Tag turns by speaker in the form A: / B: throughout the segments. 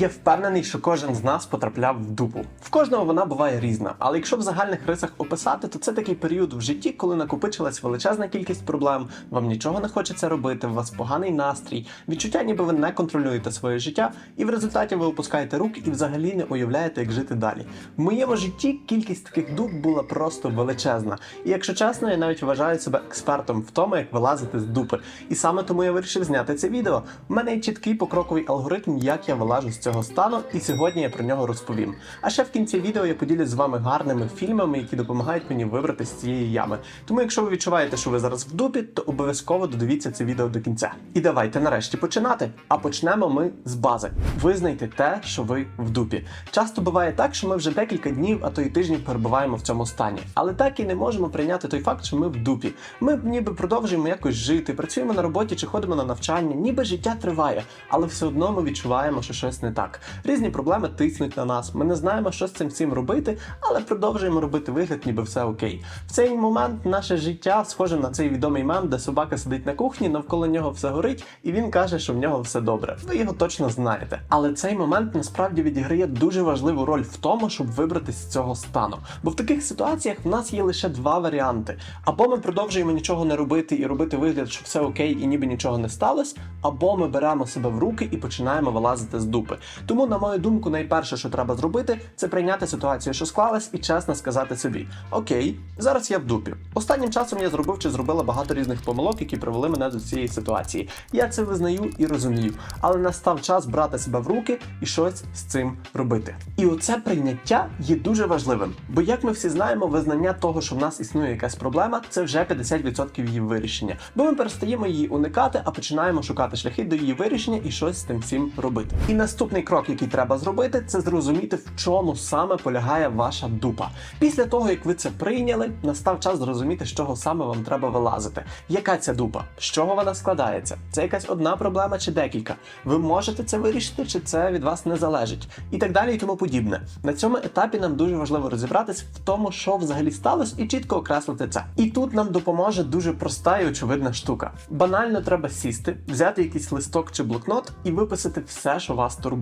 A: Я впевнений, що кожен з нас потрапляв в дупу. В кожного вона буває різна, але якщо в загальних рисах описати, то це такий період в житті, коли накопичилась величезна кількість проблем, вам нічого не хочеться робити, у вас поганий настрій, відчуття, ніби ви не контролюєте своє життя, і в результаті ви опускаєте руки і взагалі не уявляєте, як жити далі. В моєму житті кількість таких дуб була просто величезна. І якщо чесно, я навіть вважаю себе експертом в тому, як вилазити з дупи. І саме тому я вирішив зняти це відео. У мене є чіткий покроковий алгоритм, як я вилажу з цього стану, і сьогодні я про нього розповім. А ще в кінці відео я поділюсь з вами гарними фільмами, які допомагають мені вибрати з цієї ями. Тому, якщо ви відчуваєте, що ви зараз в дупі, то обов'язково додивіться це відео до кінця. І давайте нарешті починати. А почнемо ми з бази. Визнайте те, що ви в дупі. Часто буває так, що ми вже декілька днів, а то й тижнів перебуваємо в цьому стані, але так і не можемо прийняти той факт, що ми в дупі. Ми ніби продовжуємо якось жити, працюємо на роботі чи ходимо на навчання, ніби життя триває, але все одно ми відчуваємо, що щось не так. Різні проблеми тиснуть на нас. Ми не знаємо, що з цим всім робити, але продовжуємо робити вигляд, ніби все окей. В цей момент наше життя схоже на цей відомий мем, де собака сидить на кухні, навколо нього все горить, і він каже, що в нього все добре. Ви його точно знаєте. Але цей момент насправді відіграє дуже важливу роль в тому, щоб вибратися з цього стану. Бо в таких ситуаціях в нас є лише два варіанти: або ми продовжуємо нічого не робити і робити вигляд, що все окей, і ніби нічого не сталося, або ми беремо себе в руки і починаємо вилазити з дупи. Тому, на мою думку, найперше, що треба зробити, це прийняти ситуацію, що склалась, і чесно сказати собі: Окей, зараз я в дупі. Останнім часом я зробив чи зробила багато різних помилок, які привели мене до цієї ситуації. Я це визнаю і розумію, але настав час брати себе в руки і щось з цим робити. І оце прийняття є дуже важливим, бо як ми всі знаємо, визнання того, що в нас існує якась проблема, це вже 50% її вирішення. Бо ми перестаємо її уникати, а починаємо шукати шляхи до її вирішення і щось з тим всім робити. І наступний крок, який треба зробити, це зрозуміти, в чому саме полягає ваша дупа. Після того, як ви це прийняли, настав час зрозуміти, з чого саме вам треба вилазити. Яка ця дупа? З чого вона складається? Це якась одна проблема чи декілька? Ви можете це вирішити, чи це від вас не залежить? І так далі, і тому подібне. На цьому етапі нам дуже важливо розібратись в тому, що взагалі сталося, і чітко окреслити це. І тут нам допоможе дуже проста і очевидна штука. Банально треба сісти, взяти якийсь листок чи блокнот і виписати все, що вас турбує.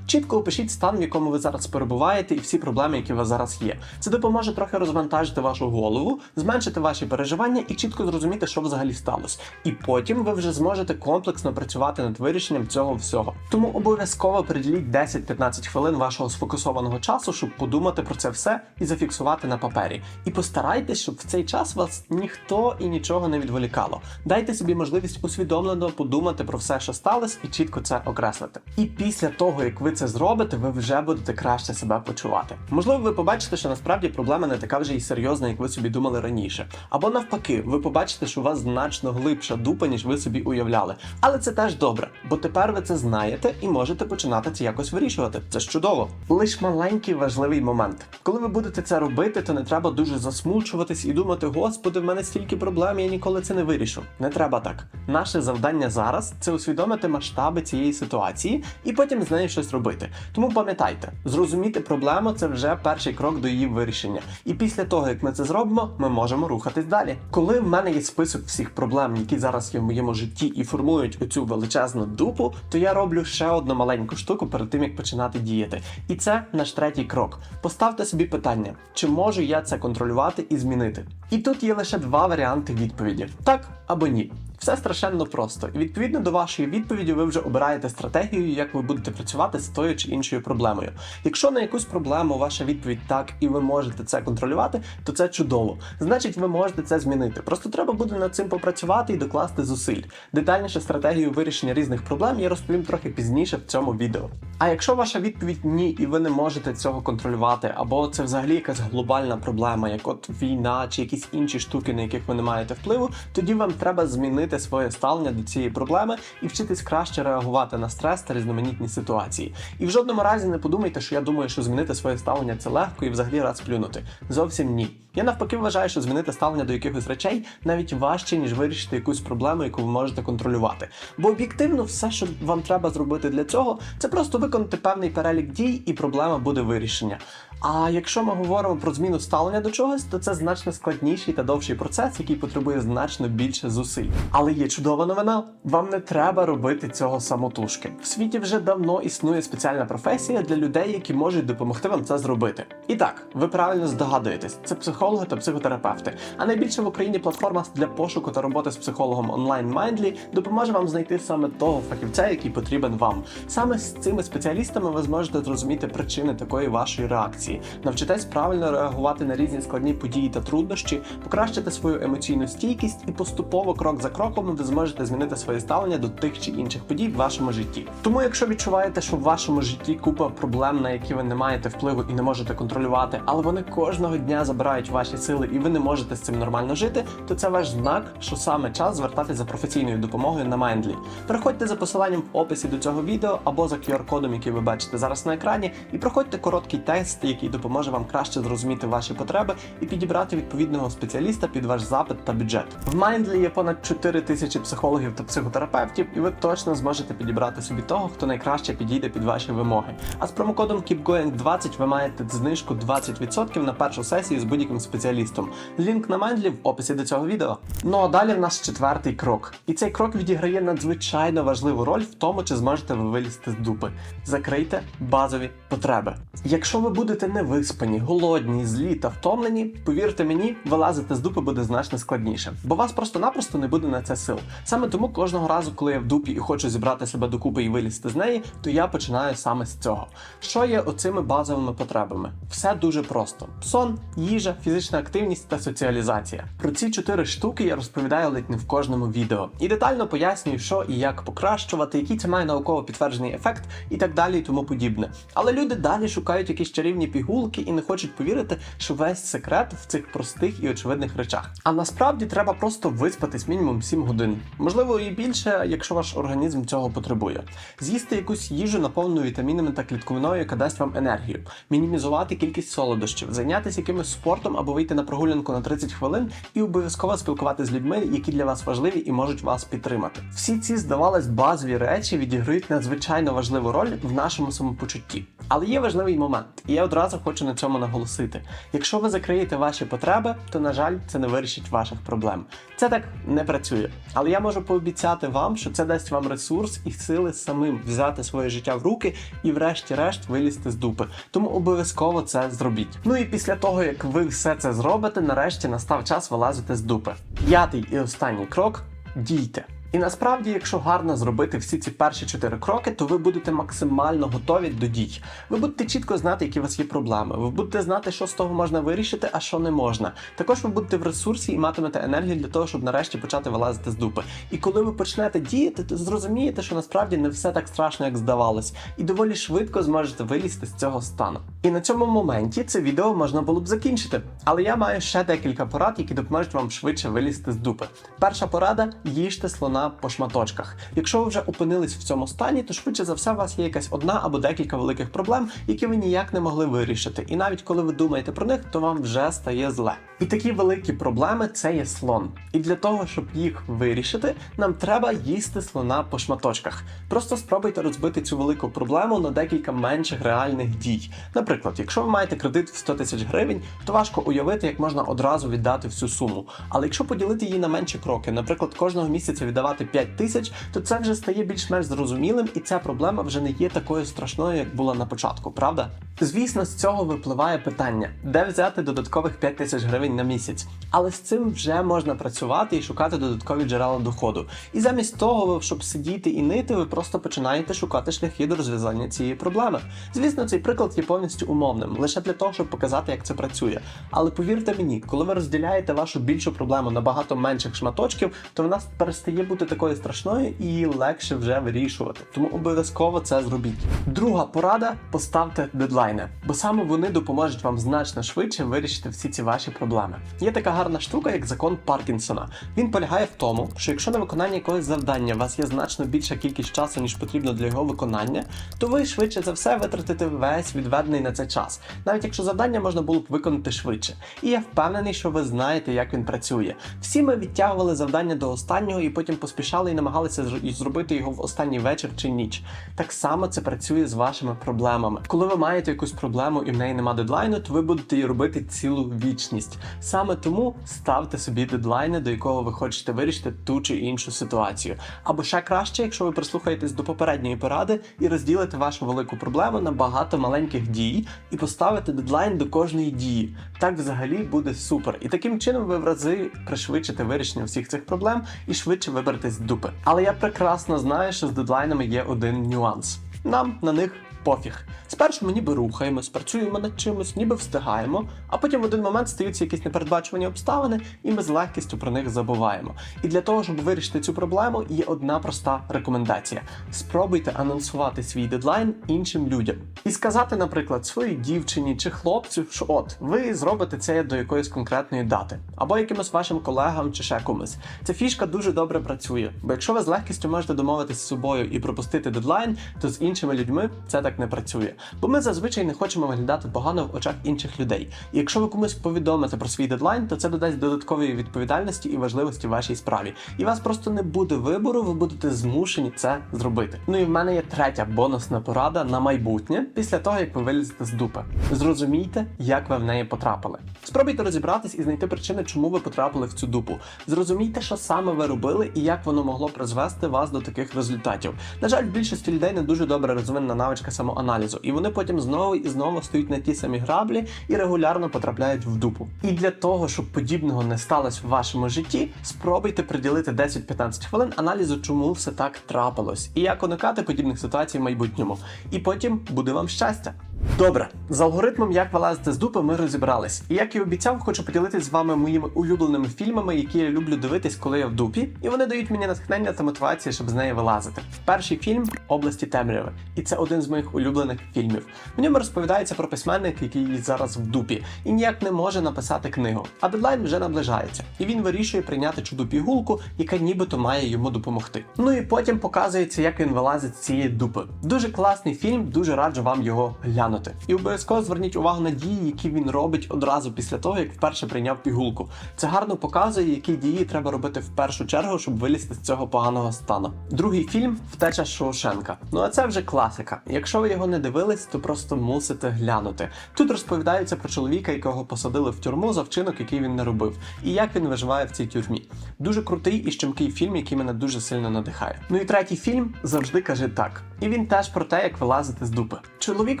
A: Чітко опишіть стан, в якому ви зараз перебуваєте, і всі проблеми, які у вас зараз є. Це допоможе трохи розвантажити вашу голову, зменшити ваші переживання і чітко зрозуміти, що взагалі сталося. І потім ви вже зможете комплексно працювати над вирішенням цього всього. Тому обов'язково приділіть 10-15 хвилин вашого сфокусованого часу, щоб подумати про це все і зафіксувати на папері. І постарайтесь, щоб в цей час вас ніхто і нічого не відволікало. Дайте собі можливість усвідомлено подумати про все, що сталося, і чітко це окреслити. І після того, як ви це зробите, ви вже будете краще себе почувати. Можливо, ви побачите, що насправді проблема не така вже й серйозна, як ви собі думали раніше. Або навпаки, ви побачите, що у вас значно глибша дупа, ніж ви собі уявляли. Але це теж добре, бо тепер ви це знаєте і можете починати це якось вирішувати. Це ж чудово. Лиш маленький важливий момент. Коли ви будете це робити, то не треба дуже засмучуватись і думати, господи, в мене стільки проблем, я ніколи це не вирішу. Не треба так. Наше завдання зараз це усвідомити масштаби цієї ситуації і потім з нею щось робити. Тому пам'ятайте, зрозуміти проблему це вже перший крок до її вирішення. І після того, як ми це зробимо, ми можемо рухатись далі. Коли в мене є список всіх проблем, які зараз є в моєму житті і формують оцю величезну дупу, то я роблю ще одну маленьку штуку перед тим, як починати діяти. І це наш третій крок. Поставте собі питання, чи можу я це контролювати і змінити. І тут є лише два варіанти відповіді: так або ні. Все страшенно просто, і відповідно до вашої відповіді ви вже обираєте стратегію, як ви будете працювати з тою чи іншою проблемою. Якщо на якусь проблему ваша відповідь так і ви можете це контролювати, то це чудово. Значить, ви можете це змінити. Просто треба буде над цим попрацювати і докласти зусиль. Детальніше стратегію вирішення різних проблем я розповім трохи пізніше в цьому відео. А якщо ваша відповідь ні, і ви не можете цього контролювати, або це взагалі якась глобальна проблема, як от війна чи якісь інші штуки, на яких ви не маєте впливу, тоді вам треба змінити своє ставлення до цієї проблеми і вчитись краще реагувати на стрес та різноманітні ситуації. І в жодному разі не подумайте, що я думаю, що змінити своє ставлення це легко і взагалі раз плюнути. Зовсім ні. Я навпаки вважаю, що змінити ставлення до якихось речей навіть важче, ніж вирішити якусь проблему, яку ви можете контролювати. Бо об'єктивно, все, що вам треба зробити для цього, це просто виконати певний перелік дій, і проблема буде вирішення. А якщо ми говоримо про зміну ставлення до чогось, то це значно складніший та довший процес, який потребує значно більше зусиль. Але є чудова новина: вам не треба робити цього самотужки. В світі вже давно існує спеціальна професія для людей, які можуть допомогти вам це зробити. І так, ви правильно здогадуєтесь, це психологи та психотерапевти. А найбільша в Україні платформа для пошуку та роботи з психологом онлайн Mindly допоможе вам знайти саме того фахівця, який потрібен вам. Саме з цими спеціалістами ви зможете зрозуміти причини такої вашої реакції, навчитесь правильно реагувати на різні складні події та труднощі, покращити свою емоційну стійкість і поступово, крок за кроком, ви зможете змінити своє ставлення до тих чи інших подій в вашому житті. Тому, якщо відчуваєте, що в вашому житті купа проблем, на які ви не маєте впливу і не можете контролювати, але вони кожного дня забирають ваші сили, і ви не можете з цим нормально жити, то це ваш знак, що саме час звертатись за професійною допомогою на Mindly. Переходьте за посиланням в описі до цього відео або за QR-кодом, який ви бачите зараз на екрані, і проходьте короткий тест, який допоможе вам краще зрозуміти ваші потреби і підібрати відповідного спеціаліста під ваш запит та бюджет. В Mindly є понад 4 тисячі психологів та психотерапевтів, і ви точно зможете підібрати собі того, хто найкраще підійде під ваші вимоги. А з промокодом KeepGoing20 ви маєте знижку 20% на першу сесію з будь-яким спеціалістом. Лінк на Mindly в описі до цього відео. Ну а далі в нас четвертий крок. І цей крок відіграє надзвичайно важливу роль в тому, чи зможете ви вилізти з дупи. Закрийте базові потреби. Якщо ви будете невиспані, голодні, злі та втомлені, повірте мені, вилазити з дупи буде значно складніше, бо вас просто-напросто не буде на це сил. Саме тому кожного разу, коли я в дупі і хочу зібрати себе докупи і вилізти з неї, то я починаю саме з цього. Що є оцими базовими потребами? Все дуже просто: сон, їжа, фізична активність та соціалізація. Про ці чотири штуки я розповідаю ледь не в кожному відео і детально пояснюю, що і як покращувати, який це має науково підтверджений ефект і так далі, і тому подібне. Але люди далі шукають якісь чарівні пігулки і не хочуть повірити, що весь секрет в цих простих і очевидних речах. А насправді треба просто виспатись мінімум 7 годин, можливо, і більше, якщо ваш організм цього потребує. З'їсти якусь їжу, наповнену вітамінами та клітковиною, яка дасть вам енергію, мінімізувати кількість солодощів, зайнятися якимось спортом або вийти на прогулянку на 30 хвилин і обов'язково спілкуватися з людьми, які для вас важливі і можуть вас підтримати. Всі ці здавалось базові речі відіграють надзвичайно важливу роль в нашому самопочутті. Але є важливий момент, і я одразу хочу на цьому наголосити: якщо ви закриєте ваші потреби, то на жаль, це не вирішить ваших проблем. Це так не працює. Але я можу пообіцяти вам, що це дасть вам ресурс і сили самим взяти своє життя в руки і, врешті-решт, вилізти з дупи. Тому обов'язково це зробіть. Ну і після того, як ви все це зробите, нарешті настав час вилазити з дупи. П'ятий і останній крок дійте. І насправді, якщо гарно зробити всі ці перші чотири кроки, то ви будете максимально готові до дій. Ви будете чітко знати, які у вас є проблеми. Ви будете знати, що з того можна вирішити, а що не можна. Також ви будете в ресурсі і матимете енергію для того, щоб нарешті почати вилазити з дупи. І коли ви почнете діяти, то зрозумієте, що насправді не все так страшно, як здавалось, і доволі швидко зможете вилізти з цього стану. І на цьому моменті це відео можна було б закінчити. Але я маю ще декілька порад, які допоможуть вам швидше вилізти з дупи. Перша порада їжте слона по шматочках. Якщо ви вже опинились в цьому стані, то швидше за все у вас є якась одна або декілька великих проблем, які ви ніяк не могли вирішити. І навіть коли ви думаєте про них, то вам вже стає зле. І такі великі проблеми це є слон. І для того, щоб їх вирішити, нам треба їсти слона по шматочках. Просто спробуйте розбити цю велику проблему на декілька менших реальних дій. Наприклад, якщо ви маєте кредит в 100 тисяч гривень, то важко уявити, як можна одразу віддати всю суму. Але якщо поділити її на менші кроки, наприклад, кожного місяця віддавати 5 тисяч, то це вже стає більш-менш зрозумілим, і ця проблема вже не є такою страшною, як була на початку, правда? Звісно, з цього випливає питання, де взяти додаткових 5 тисяч гривень на місяць. Але з цим вже можна працювати і шукати додаткові джерела доходу. І замість того, щоб сидіти і нити, ви просто починаєте шукати шляхи до розв'язання цієї проблеми. Звісно, цей приклад є повністю умовним, лише для того, щоб показати, як це працює. Але повірте мені, коли ви розділяєте вашу більшу проблему на багато менших шматочків, то вона перестає бути такою страшною і легше вже вирішувати. Тому обов'язково це зробіть. Друга порада поставте дедлайни, бо саме вони допоможуть вам значно швидше вирішити всі ці ваші проблеми. Є така гарна штука, як закон Паркінсона. Він полягає в тому, що якщо на виконання якогось завдання у вас є значно більша кількість часу, ніж потрібно для його виконання, то ви швидше за все витратите весь відведений на це час, навіть якщо завдання можна було б виконати швидше. І я впевнений, що ви знаєте, як він працює. Всі ми відтягували завдання до останнього і потім поспішали і намагалися зробити його в останній вечір чи ніч. Так само це працює з вашими проблемами. Коли ви маєте якусь проблему і в неї нема дедлайну, то ви будете її робити цілу вічність. Саме тому ставте собі дедлайни, до якого ви хочете вирішити ту чи іншу ситуацію. Або ще краще, якщо ви прислухаєтесь до попередньої поради і розділите вашу велику проблему на багато маленьких дій і поставите дедлайн до кожної дії. Так взагалі буде супер. І таким чином ви в рази пришвидшите вирішення всіх цих проблем і швидше виберетесь з дупи. Але я прекрасно знаю, що з дедлайнами є один нюанс. Нам на них пофіг. Спершу ми ніби рухаємось, працюємо над чимось, ніби встигаємо, а потім в один момент стаються якісь непередбачувані обставини, і ми з легкістю про них забуваємо. І для того, щоб вирішити цю проблему, є одна проста рекомендація: спробуйте анонсувати свій дедлайн іншим людям і сказати, наприклад, своїй дівчині чи хлопцю, що от ви зробите це до якоїсь конкретної дати, або якимось вашим колегам чи ще комусь. Ця фішка дуже добре працює, бо якщо ви з легкістю можете домовитися з собою і пропустити дедлайн, то з іншими людьми це так не працює. Бо ми зазвичай не хочемо виглядати погано в очах інших людей. І якщо ви комусь повідомите про свій дедлайн, то це додасть додаткової відповідальності і важливості вашій справі. І вас просто не буде вибору, ви будете змушені це зробити. Ну і в мене є третя бонусна порада на майбутнє після того, як ви вилізете з дупи. Зрозумійте, як ви в неї потрапили. Спробуйте розібратись і знайти причини, чому ви потрапили в цю дупу. Зрозумійте, що саме ви робили і як воно могло призвести вас до таких результатів. На жаль, більшості людей не дуже добре розвинена навичка самоаналізу, і вони потім знову і знову стоять на ті самі граблі і регулярно потрапляють в дупу. І для того, щоб подібного не сталося в вашому житті, спробуйте приділити 10-15 хвилин аналізу, чому все так трапилось, і як уникати подібних ситуацій в майбутньому. І потім буде вам щастя. Добре, з алгоритмом, як вилазити з дупи, ми розібрались. І як і обіцяв, хочу поділитися з вами моїми улюбленими фільмами, які я люблю дивитись, коли я в дупі, і вони дають мені натхнення та мотивацію, щоб з неї вилазити. Перший фільм області темряви, і це один з моїх улюблених фільмів. В ньому розповідається про письменника, який зараз в дупі, і ніяк не може написати книгу. А дедлайн вже наближається, і він вирішує прийняти чуду пігулку, яка нібито має йому допомогти. Ну і потім показується, як він вилазить з цієї дупи. Дуже класний фільм, дуже раджу вам його глянути. І обов'язково зверніть увагу на дії, які він робить одразу після того, як вперше прийняв пігулку. Це гарно показує, які дії треба робити в першу чергу, щоб вилізти з цього поганого стану. Другий фільм Втеча Шоушенка. Ну а це вже класика. Якщо ви його не дивились, то просто мусите глянути. Тут розповідається про чоловіка, якого посадили в тюрму за вчинок, який він не робив, і як він виживає в цій тюрмі. Дуже крутий і щемкий фільм, який мене дуже сильно надихає. Ну і третій фільм завжди каже так. І він теж про те, як вилазити з дупи. Чоловік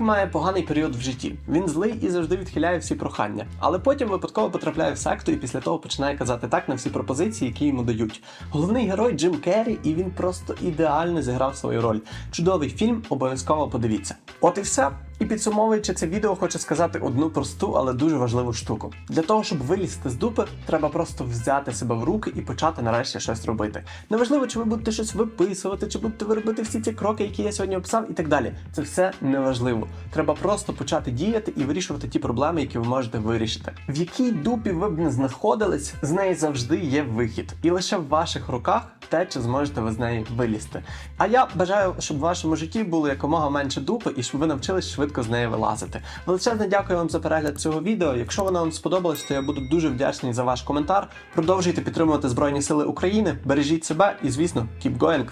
A: має поганий період в житті. Він злий і завжди відхиляє всі прохання, але потім випадково потрапляє в секту і після того починає казати так на всі пропозиції, які йому дають. Головний герой Джим Керрі, і він просто ідеально зіграв свою роль. Чудовий фільм, обов'язково подивіться. От і все. І підсумовуючи це відео, хочу сказати одну просту, але дуже важливу штуку. Для того, щоб вилізти з дупи, треба просто взяти себе в руки і почати нарешті щось робити. Неважливо, чи ви будете щось виписувати, чи будете ви робити всі ці кроки, які я сьогодні описав, і так далі. Це все неважливо. Треба просто почати діяти і вирішувати ті проблеми, які ви можете вирішити. В якій дупі ви б не знаходились, з неї завжди є вихід, і лише в ваших руках те, чи зможете ви з неї вилізти. А я бажаю, щоб в вашому житті було якомога менше дупи і щоб ви навчились швидко з неї вилазити. Величезне дякую вам за перегляд цього відео. Якщо воно вам сподобалось, то я буду дуже вдячний за ваш коментар. Продовжуйте підтримувати Збройні Сили України, бережіть себе і, звісно, keep going!